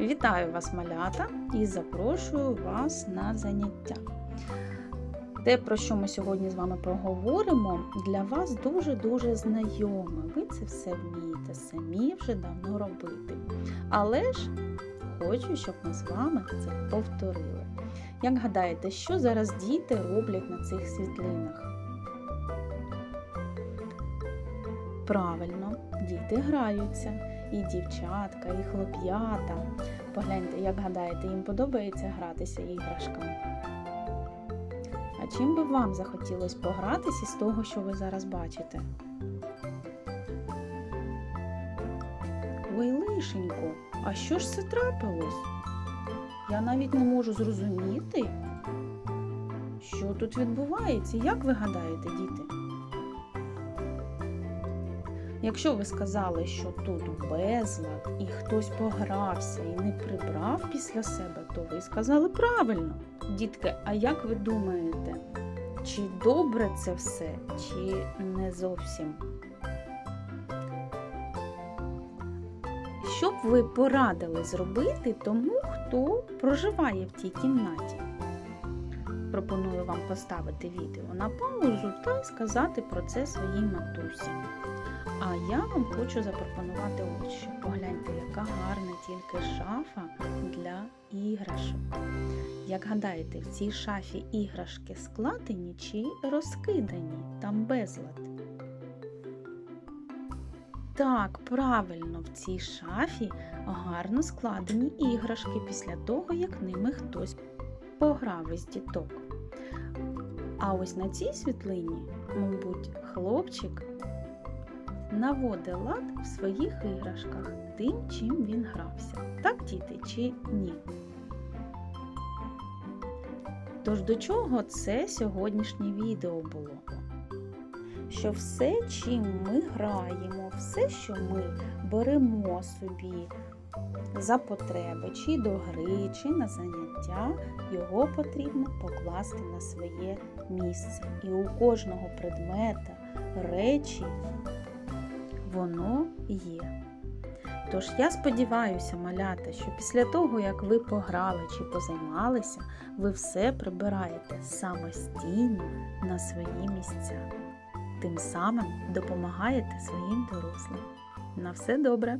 Вітаю вас, малята, і запрошую вас на заняття. Те, про що ми сьогодні з вами поговоримо, для вас дуже-дуже знайоме. Ви це все вмієте самі вже давно робити. Але ж хочу, щоб ми з вами це повторили. Як гадаєте, що зараз діти роблять на цих світлинах? Правильно, діти граються. І дівчатка, і хлоп'ята. Погляньте, як гадаєте, їм подобається гратися іграшками. А чим би вам захотілося погратися з того, що ви зараз бачите? Ой, лишенько, а що ж це трапилось? Я навіть не можу зрозуміти, що тут відбувається. Як ви гадаєте, діти? Якщо ви сказали, що тут безлад і хтось погрався і не прибрав після себе, то ви сказали правильно. Дітки, а як ви думаєте, чи добре це все, чи не зовсім? Що б ви порадили зробити тому, хто проживає в тій кімнаті? Пропоную вам поставити відео на паузу та сказати про це своїй матусі. А я вам хочу запропонувати ось що. Погляньте, яка гарна тільки шафа для іграшок. Як гадаєте, в цій шафі іграшки складені чи розкидані, там безлад? Так, правильно, в цій шафі гарно складені іграшки після того, як ними хтось пограв із діток. А ось на цій світлині, мабуть, хлопчик наводить лад в своїх іграшках тим, чим він грався. Так, діти, чи ні? Тож до чого це сьогоднішнє відео було? Що все, чим ми граємо, все, що ми беремо собі за потреби, чи до гри, чи на заняття, його потрібно покласти на своє місце. І у кожного предмета, речі воно є. Тож я сподіваюся, малята, що після того, як ви пограли чи позаймалися, ви все прибираєте самостійно на свої місця. Тим самим допомагаєте своїм дорослим. На все добре!